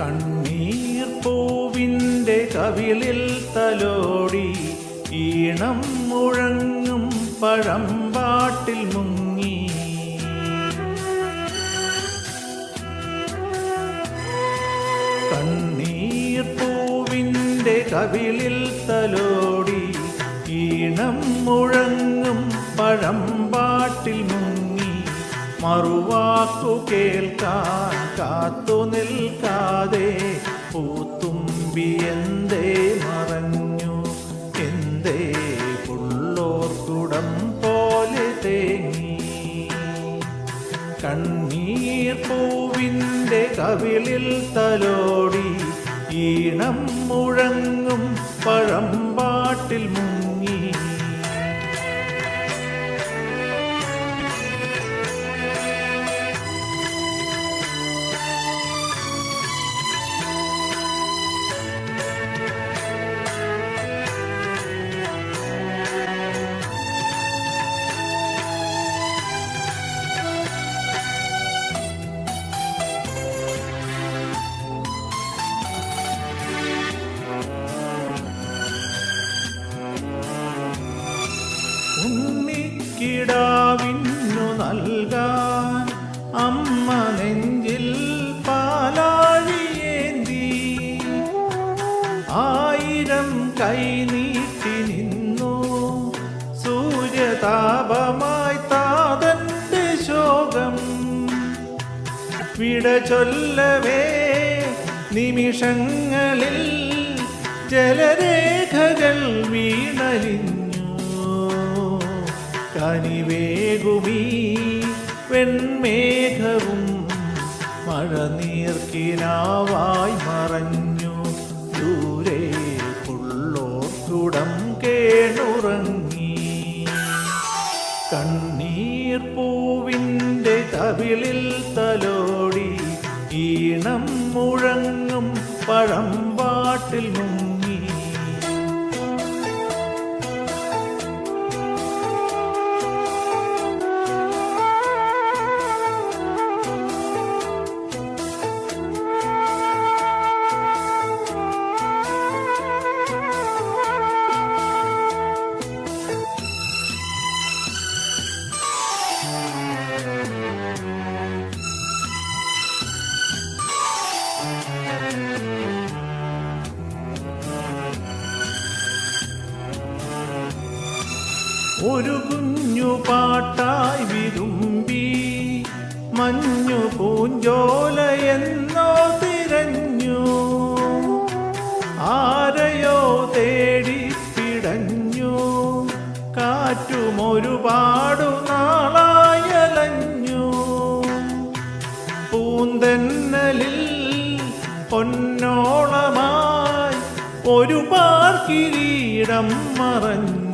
കണ്ണീർ പൂവിന്റെ കവിളിൽ തലോടി ഈണം മുഴങ്ങും പഴം പഴമ്പാട്ടിൽ മുങ്ങി. കണ്ണീർ പൂവിന്റെ കവിളിൽ തലോടി ഈണം മുഴങ്ങും മുങ്ങി മറുവാക്കു കേൾക്കാൻ കാത്തു നിൽക്കാതെ പൂത്തുമ്പി എന്തേ മറഞ്ഞു? എന്തേ പുള്ളോർക്കുടം പോലെ തേങ്ങി? കണ്ണീർ പൂവിന്റെ കവിളിൽ തലോടി ഈണം ഉണ്ണിക്കിടാവിന്നു നൽകാൻ അമ്മ നെഞ്ചിൽ പാലാഴിയേന്തി. ആയിരം കൈ നീട്ടി നിന്നു. സൂര്യതാപമായി താതന്റെ ശോകം. വിട ചൊല്ലവേ നിമിഷങ്ങളിൽ ജലരേഖകൾ വീണലിഞ്ഞു കനിവേകുമീ വെൺമേഘവും മഴ നീർക്കിനാവായി മറഞ്ഞു. ദൂരെ പുള്ളോർക്കുടം കേണുറങ്ങി. കണ്ണീർ പൂവിന്റെ തവിളിൽ തലോടി ഈണം മുഴങ്ങും പഴമ്പാട്ടിൽ മുങ്ങി. ഒരു കുഞ്ഞു പാട്ടായി വിരുമ്പി മഞ്ഞു പൂഞ്ചോല എന്നോ തിരഞ്ഞു. ആരയോ തേടി പിടഞ്ഞു കാറ്റുമൊരുപാടു നാളായലഞ്ഞു പൂന്തന്നലിൽ പൊന്നോളമായി ഒരു പാർക്കിരീടം മറഞ്ഞു.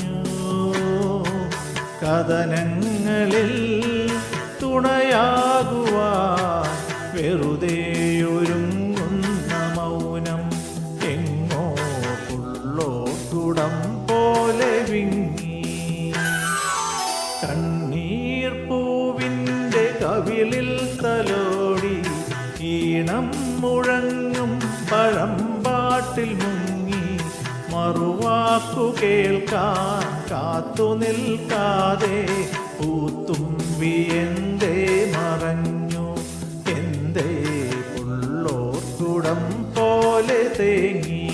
കഥനങ്ങളിൽ തുണയാകുവാൻ വെറുതെയൊരുങ്ങുന്ന മൗനം എങ്ങോ പുള്ളോട്ടുടം പോലെ വിങ്ങി. കണ്ണീർ പൂവിന്റെ കവിളിൽ തലോടി ഈണം മുഴങ്ങും പഴം പാട്ടിൽ മുങ്ങി. മറുവാക്കു കേൾക്കാൻ കാത്തു നിൽക്കാതെ പൂത്തുമ്പി എന്തേ മറഞ്ഞു? എന്തേ പുള്ളോർക്കുടം പോലെ തേങ്ങി